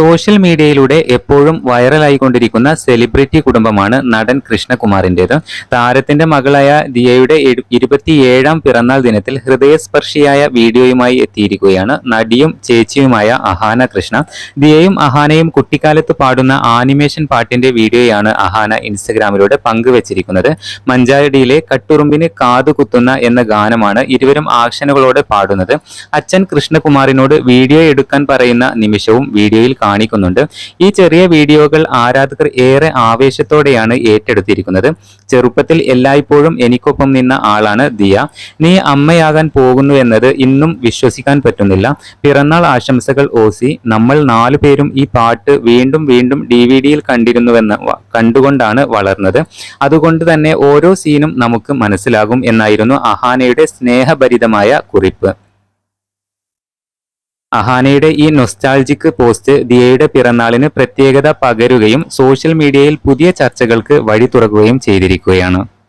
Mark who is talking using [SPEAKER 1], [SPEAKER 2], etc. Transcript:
[SPEAKER 1] Social മീഡിയയിലൂടെ എപ്പോഴും വൈറലായിക്കൊണ്ടിരിക്കുന്ന celebrity കുടുംബമാണ് നടൻ കൃഷ്ണകുമാറിന്റെത്. താരത്തിന്റെ മകളായ ദിയയുടെ ഇരുപത്തിയേഴാം പിറന്നാൾ ദിനത്തിൽ ഹൃദയസ്പർശിയായ വീഡിയോയുമായി എത്തിയിരിക്കുകയാണ് നടിയും ചേച്ചിയുമായ അഹാന കൃഷ്ണ. ദിയയും അഹാനയും കുട്ടിക്കാലത്ത് പാടുന്ന ആനിമേഷൻ പാട്ടിന്റെ വീഡിയോയാണ് അഹാന ഇൻസ്റ്റഗ്രാമിലൂടെ പങ്കുവച്ചിരിക്കുന്നത്. മഞ്ചാടിയിലെ കട്ടുറുമ്പിന് കാതുകുത്തുന്ന എന്ന ഗാനമാണ് ഇരുവരും ആക്ഷനുകളോടെ പാടുന്നത്. അച്ഛൻ കൃഷ്ണകുമാറിനോട് വീഡിയോ എടുക്കാൻ പറയുന്ന നിമിഷവും വീഡിയോയിൽ കാണിക്കുന്നുണ്ട്. ഈ ചെറിയ വീഡിയോകൾ ആരാധകർ ഏറെ ആവേശത്തോടെയാണ് ഏറ്റെടുത്തിരിക്കുന്നത്. ചെറുപ്പത്തിൽ എല്ലായ്പ്പോഴും എനിക്കൊപ്പം നിന്ന ആളാണ് ദിയ. നീ അമ്മയാകാൻ പോകുന്നു എന്നത് ഇന്നും വിശ്വസിക്കാൻ പറ്റുന്നില്ല. പിറന്നാൾ ആശംസകൾ ഓസി. നമ്മൾ നാലു പേരും ഈ പാട്ട് വീണ്ടും വീണ്ടും ഡി വി ഡിയിൽ കണ്ടിരുന്നുവെന്ന് കണ്ടുകൊണ്ടാണ് വളർന്നത്. അതുകൊണ്ട് തന്നെ ഓരോ സീനും നമുക്ക് മനസ്സിലാകും എന്നായിരുന്നു അഹാനയുടെ സ്നേഹഭരിതമായ കുറിപ്പ്. അഹാനയുടെ ഈ നൊസ്റ്റാൾജിക് പോസ്റ്റ് ദിയയുടെ പിറന്നാളിന് പ്രത്യേകത പകരുകയും സോഷ്യൽ മീഡിയയിൽ പുതിയ ചർച്ചകൾക്ക് വഴി തുറക്കുകയും ചെയ്തിരിക്കുകയാണ്.